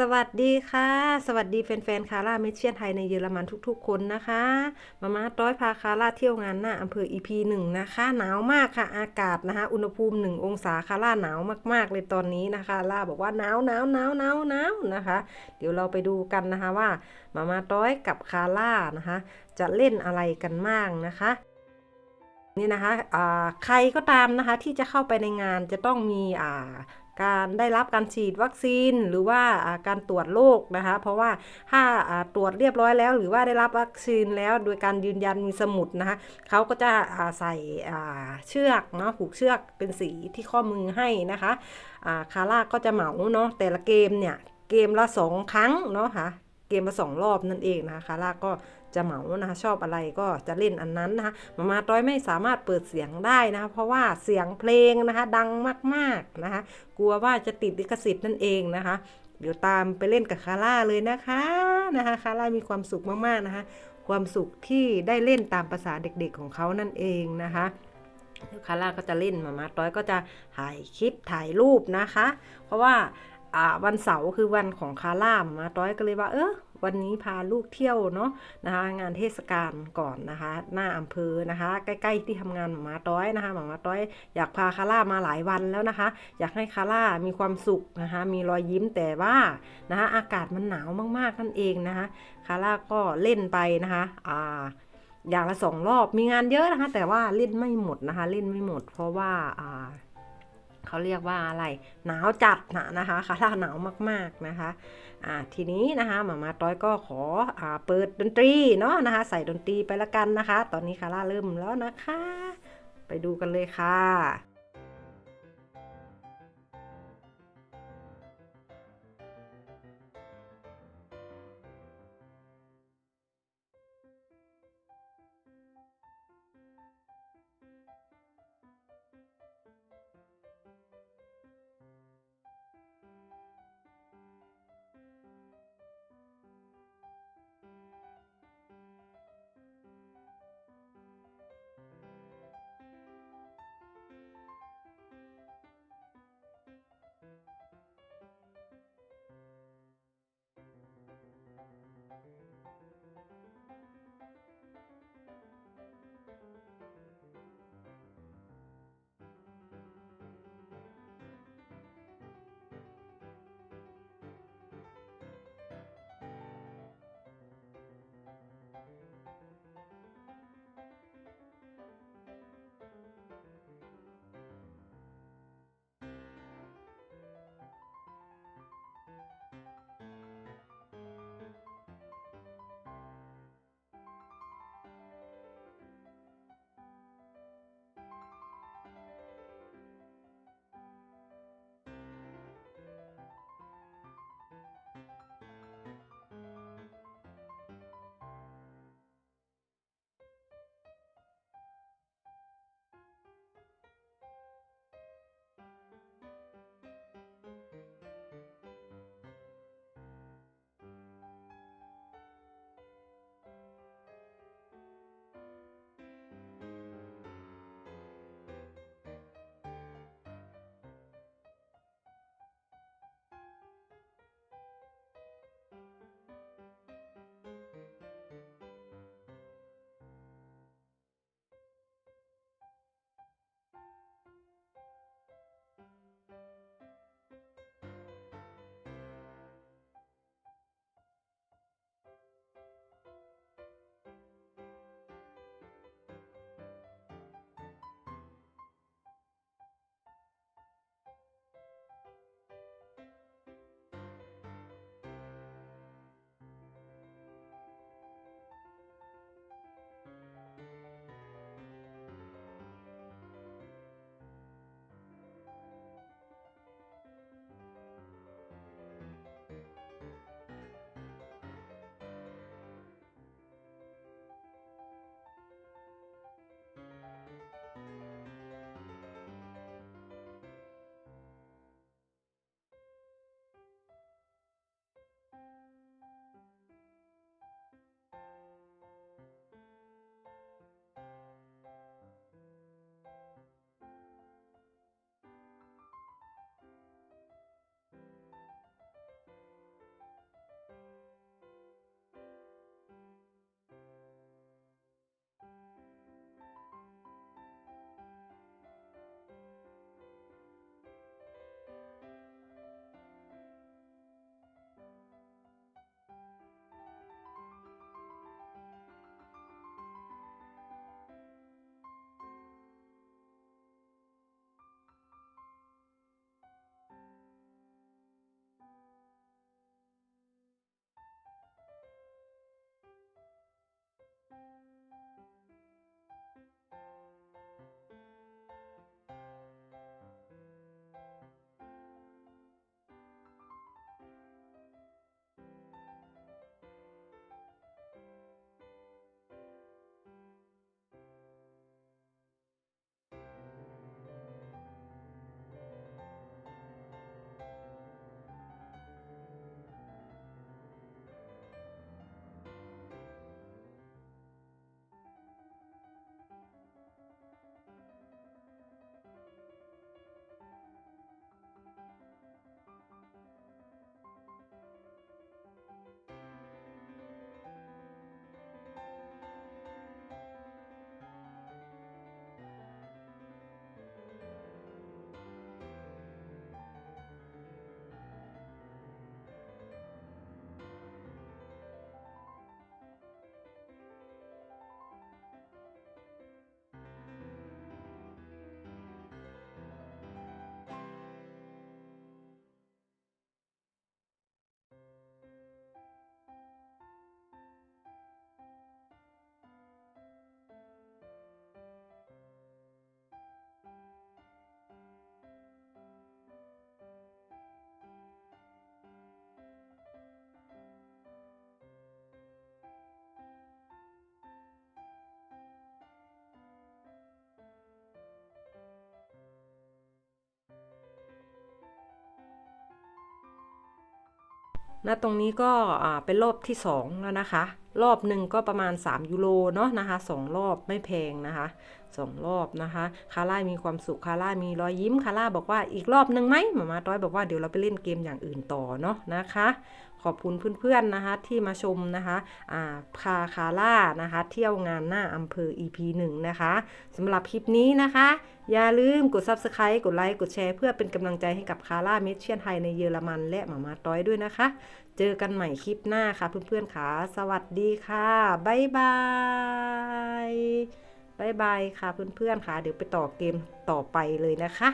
สวัสดีค่ะ สวัสดีแฟนๆคาร่าเมเชียนไทยในเยอรมันทุกๆ คนนะคะ มามาต้อยพาคาร่าเที่ยวงานหน้าอำเภอ EP หนึ่งนะคะ หนาวมากค่ะอากาศนะคะ อุณหภูมิ1องศาคาร่าหนาวมากๆเลยตอนนี้นะคะล่าบอกว่าหนาวหนาวหนาวหนาวหนาวนะคะ เดี๋ยวเราไปดูกันนะคะว่า มามาต้อยกับคาร่านะคะ จะเล่นอะไรกันบ้างนะคะนี่นะคะใครก็ตามนะคะที่จะเข้าไปในงานจะต้องมีอ่า การได้รับการฉีดวัคซีนหรือว่าการตรวจโรคนะคะ เพราะว่าถ้าตรวจเรียบร้อยแล้ว หรือว่าได้รับวัคซีนแล้วโดยการยืนยันมีสมุดนะคะเขาก็จะใส่เชือกเนาะผูกเชือกเป็นสีที่ข้อมือให้นะคะคาร่าก็จะเหมาเนาะแต่ละเกมเนี่ยเกมละสองครั้งเนาะค่ะ เกมละสองรอบนั่นเองนะคะคาร่าก็จะเหมานะคะชอบอะไรก็จะเล่นอันนั้นนะคะมามาต้อยไม่สามารถเปิดเสียงได้นะคะเพราะว่าเสียงเพลงนะคะดังมากๆนะคะกลัวว่าจะติดลิขสิทธิ์นั่นเองนะคะ เดี๋ยวตามไปเล่นกับคาร่าเลยนะคะนะคะคาร่ามีความสุขมากๆนะคะ ความสุขที่ได้เล่นตามภาษาเด็กๆของเขานั่นเองนะคะคาร่าก็จะเล่นมามาต้อยก็จะถ่ายคลิปถ่ายรูปนะคะ เพราะว่า วันเสาร์คือวันของคาร่ามามาต้อยก็เลยว่า เออวันนี้พาลูกเที่ยวเนาะนะคะ งานเทศกาลก่อนนะคะ หน้าอำเภอนะคะ ใกล้ ๆ ที่ทำงานหมามาต้อยนะคะหมามาต้อย อยากพาคาร่ามาหลายวันแล้วนะคะ อยากให้คาร่ามีความสุขนะคะ มีรอยยิ้มแต่ว่านะคะอากาศมันหนาวมากๆนั่นเองนะคะคาร่าก็เล่นไปนะคะอ่าอย่างละสองรอบมีงานเยอะนะคะ แต่ว่าเล่นไม่หมดนะคะ เล่นไม่หมด เพราะว่าอ่า เขาเรียกว่าอะไร หนาวจัดนะนะคะคาร่าหนาวมากๆนะคะอ่าทีนี้นะคะหมามาต้อยก็ขออ่าเปิดดนตรีเนาะนะคะ ใส่ดนตรีไปละกันนะคะ ตอนนี้คาร่าเริ่มแล้วนะคะ ไปดูกันเลยค่ะ ณตรงนี้ก็เป็นรอบที่ 2 แล้วนะคะ รอบหนึ่งก็ประมาณ 3 ยูโรเนาะนะคะสองรอบไม่แพงนะคะสองรอบนะคะ คาร่ามีความสุขคาร่ามีรอยยิ้มคาร่าบอกว่าอีกรอบหนึ่งไหมหมามาต้อยบอกว่าเดี๋ยวเราไปเล่นเกมอย่างอื่นต่อเนาะนะคะ ขอบคุณเพื่อนๆนะคะที่มาชมนะคะอ่าพาคาร่านะคะ เที่ยวงานหน้าอำเภอ EP 1 นะคะสำหรับคลิปนี้นะคะ อย่าลืมกด Subscribe กดไลค์กดแชร์เพื่อเป็นกำลังใจให้กับคาร่าเมเชียนไทยในเยอรมันและหมามาต้อยด้วยนะคะ เจอกันใหม่คลิปหน้าค่ะเพื่อนๆค่ะสวัสดีค่ะบ๊ายบายบายบายค่ะเพื่อนๆค่ะ เดี๋ยวไปต่อเกมต่อไปเลยนะคะ